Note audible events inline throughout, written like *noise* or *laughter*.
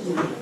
Сьогодні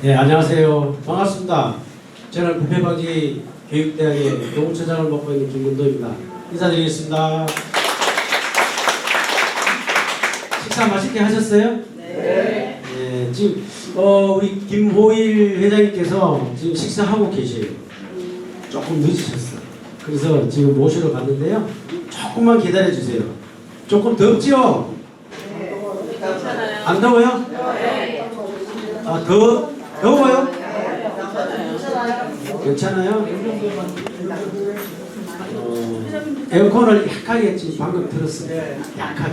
네, 안녕하세요. 반갑습니다. 저는 부패방지 교육대학의 교무처장을 맡고 있는 김근도입니다. 인사드리겠습니다. 식사 맛있게 하셨어요? 네. 지금 어, 우리 김호일 회장님께서 지금 식사하고 계셔요. 조금 늦으셨어. 그래서 지금 모시러 갔는데요. 조금만 기다려 주세요. 조금 덥죠? 괜찮아요. 안 더워요? 아, 더 더워요? 괜찮아요? 어, 에어컨을 약하게 지금 방금 들었어요. 약하게.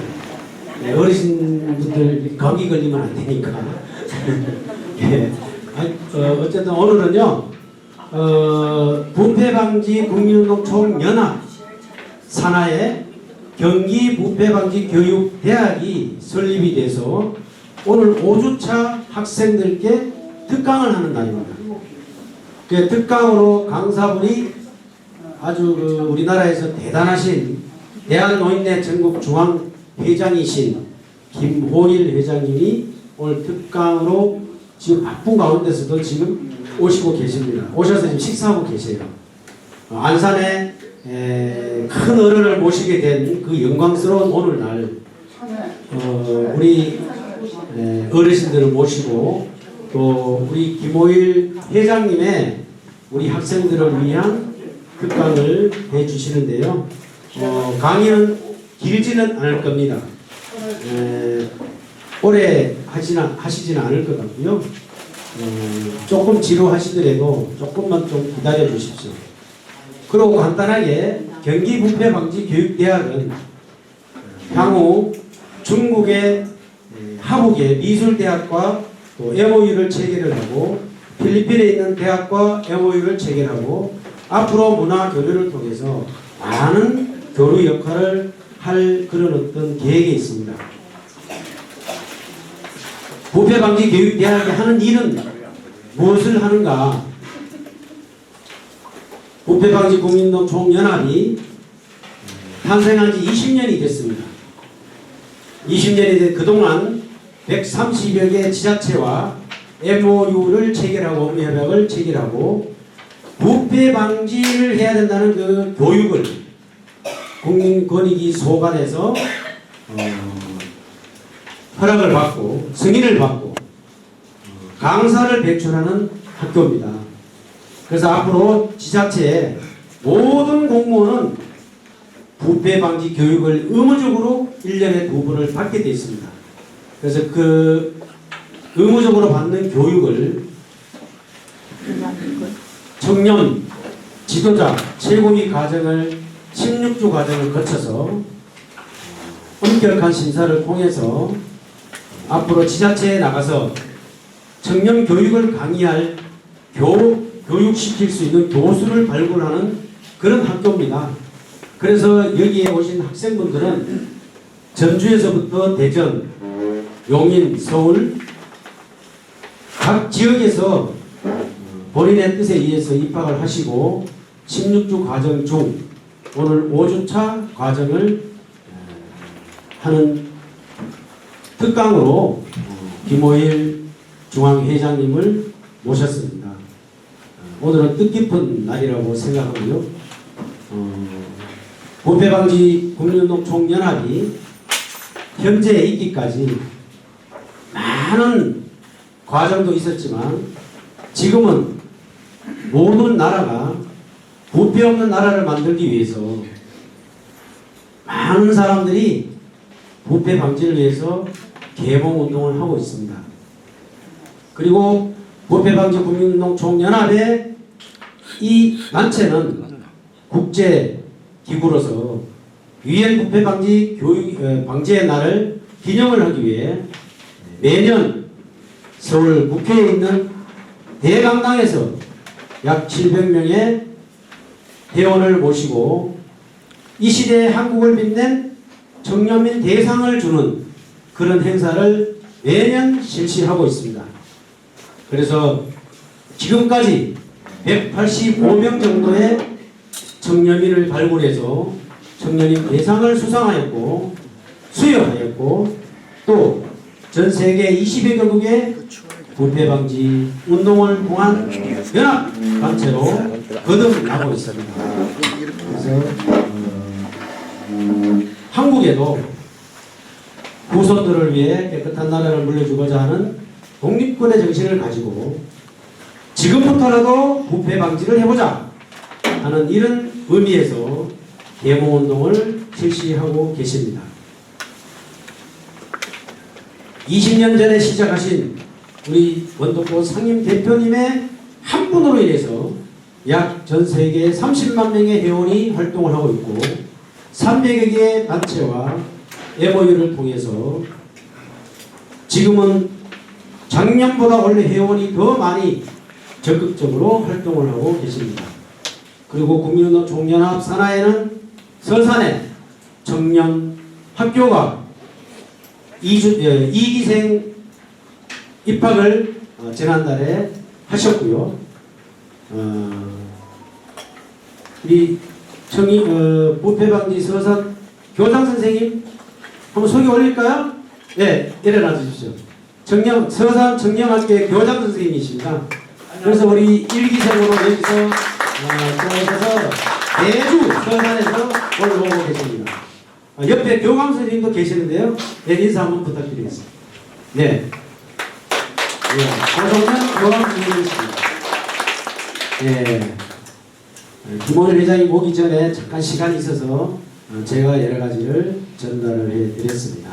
네, 어르신분들 감기 걸리면 안 되니까. *laughs* 예. 아니, 어, 어쨌든 오늘은요, 어, 부패방지 국민운동 총연합 산하에 경기 부패방지 교육대학이 설립이 돼서 오늘 5주차 학생들께 특강을 하는 날입니다. 그 특강으로 강사분이 아주 그 우리나라에서 대단하신 대한노인네 전국 중앙 회장이신 김호일 회장님이 오늘 특강으로 지금 바쁜 가운데서도 지금 오시고 계십니다. 오셔서 지금 식사하고 계세요. 어, 안산에 에, 큰 어른을 모시게 된 그 영광스러운 오늘날 어, 우리 에, 어르신들을 모시고 또 우리 김호일 회장님의 우리 학생들을 위한 특강을 해주시는데요. 어, 강의는 길지는 않을 겁니다. 에, 오래 하시나, 하시지는 않을 것 같고요. 어, 조금 지루하시더라도 조금만 좀 기다려 주십시오. 그리고 간단하게 경기부패방지교육대학은 향후 중국의 하북의 미술대학과 또 MOU를 체결을 하고 필리핀에 있는 대학과 MOU를 체결하고 앞으로 문화 교류를 통해서 많은 교류 역할을 할 그런 어떤 계획이 있습니다. 부패 방지 교육 대학이 하는 일은 무엇을 하는가? 부패 방지 국민동 총연합이 탄생한 지 20년이 됐습니다. 20년이 된 그동안 130여 개 지자체와 MOU를 체결하고 협약을 체결하고 부패 방지를 해야 된다는 그 교육을 국민권익위 소관에서 어, 허락을 받고 승인을 받고 어, 강사를 배출하는 학교입니다. 그래서 앞으로 지자체에 모든 공무원은 부패 방지 교육을 의무적으로 1년에 두 번을 받게 되어 있습니다. 그래서 그 의무적으로 받는 교육을 청년 지도자 최고위 과정을 16주 과정을 거쳐서 엄격한 심사를 통해서 앞으로 지자체에 나가서 청년 교육을 강의할 교, 교육시킬 수 있는 교수를 발굴하는 그런 학교입니다. 그래서 여기에 오신 학생분들은 전주에서부터 대전, 용인, 서울 각 지역에서 본인의 뜻에 의해서 입학을 하시고 16주 과정 중 오늘 5주차 과정을 하는 특강으로 어, 김호일 중앙회장님을 모셨습니다. 어, 오늘은 뜻깊은 날이라고 생각하고요. 어, 부패방지 국민운동 총연합이 현재 있기까지 많은 과정도 있었지만 지금은 모든 나라가 부패 없는 나라를 만들기 위해서 많은 사람들이 부패 방지를 위해서 개봉 운동을 하고 있습니다. 그리고 부패 방지 국민운동 총연합의 이 단체는 국제 기구로서 유엔 부패 방지 교육 어, 방지의 날을 기념을 하기 위해 매년 서울 국회에 있는 대강당에서 약 700명의 회원을 모시고 이 시대의 한국을 빛낸 청년민 대상을 주는 그런 행사를 매년 실시하고 있습니다. 그래서 지금까지 185명 정도의 청년민을 발굴해서 청년인 대상을 수상하였고 수여하였고 또 전 세계 20여 개국의 부패 방지 운동을 통한 연합 단체로 거듭나고 있습니다. 그래서 어, 한국에도 후손들을 위해 깨끗한 나라를 물려주고자 하는 독립군의 정신을 가지고 지금부터라도 부패 방지를 해보자 하는 이런 의미에서 계몽운동을 실시하고 계십니다. 20년 전에 시작하신 우리 원독고 상임 대표님의 한 분으로 인해서 약 전 세계 30만 명의 회원이 활동을 하고 있고 300여 개의 단체와 MOU를 통해서 지금은 작년보다 원래 회원이 더 많이 적극적으로 활동을 하고 계십니다. 그리고 국민운동 총연합 산하에는 서산에 청년 학교가 이주, 예, 이기생 입학을 어, 지난달에 하셨고요. 어, 우리 청이 어, 부패방지 서산 교장 선생님 한번 소개 올릴까요? 네, 일어나 주십시오. 청년 서산 청년학교의 교장 선생님이십니다. 그래서 우리 일기생으로 여기서 어, 들어오셔서 매주 서산에서 올라오고 계십니다. 아, 옆에 교감 선생님도 계시는데요. 네, 인사 한번 부탁드리겠습니다. 네. 네, 고성현 교감 선생님이십니다. 네. 김원일 회장이 오기 전에 잠깐 시간이 있어서 어, 제가 여러 가지를 전달을 해드렸습니다.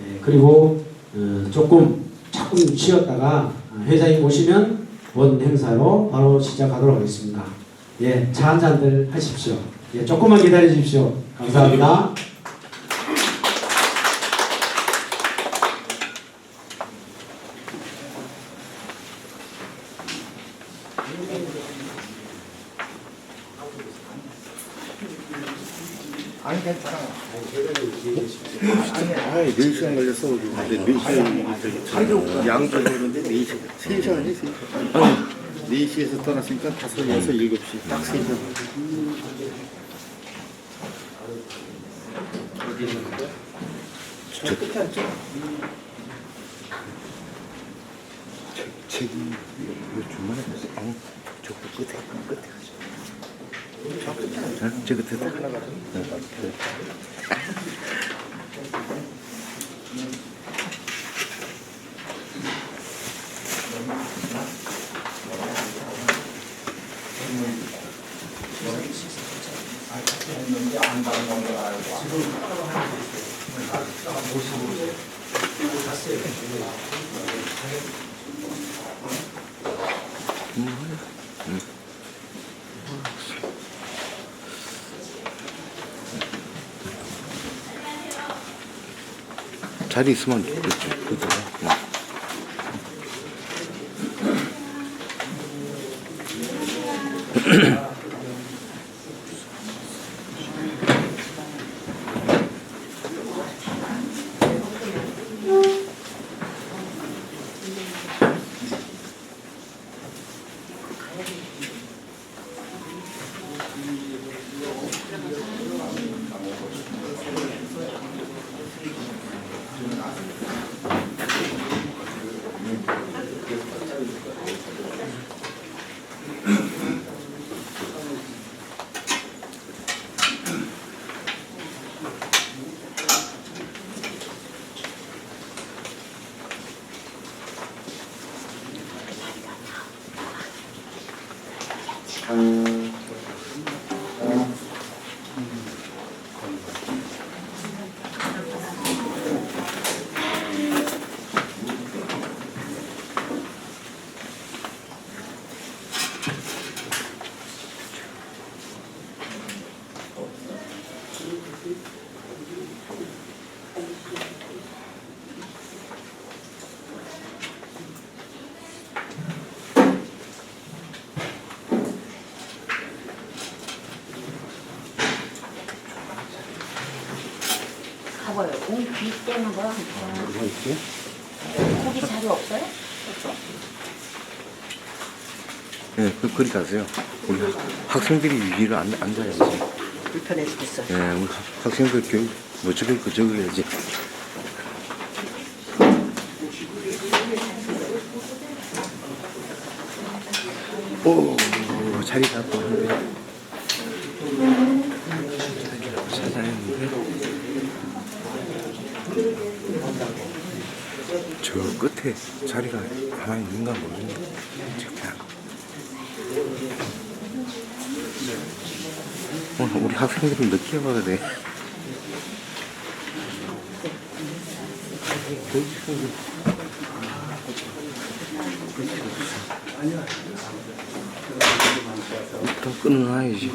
예, 그리고 어, 조금 조금 쉬었다가 어, 회장이 오시면 본 행사로 바로 시작하도록 하겠습니다. 예, 차 한 잔들 하십시오. 예, 조금만 기다려 주십시오. 감사합니다. 아니 괜찮아. 아니 아니 4시간 걸렸어. 근데 4시간 양쪽으로 그런데 4시간. 3시간이 3시간. 아니 4시에서 떠났으니까 5, 6, 7시 딱 3시간. 저 끝에 앉죠? 이거 중간에 보세요. 아니 저 끝에 끝에 응? 저 끝에 딱 하나 가져. 자리 있으면 그렇지. 그죠. 응. 가봐요. 오늘 비 때문에 뭐야? 뭐가 있지? 거기 자리 없어요? 예, 그, 그리 가세요. 우리 학생들이 위로 앉, 앉아야지. 불편해 죽겠어. 예, 우리 학- 학생들 교육, 뭐 저걸, 그, 저걸 해야지. 오, 자리 잡고 하는데. 저 끝에 자리가 하나 있는가 모르겠네. 오늘 우리 학생들은 늦게 와도 돼. 일단 끊어놔야지.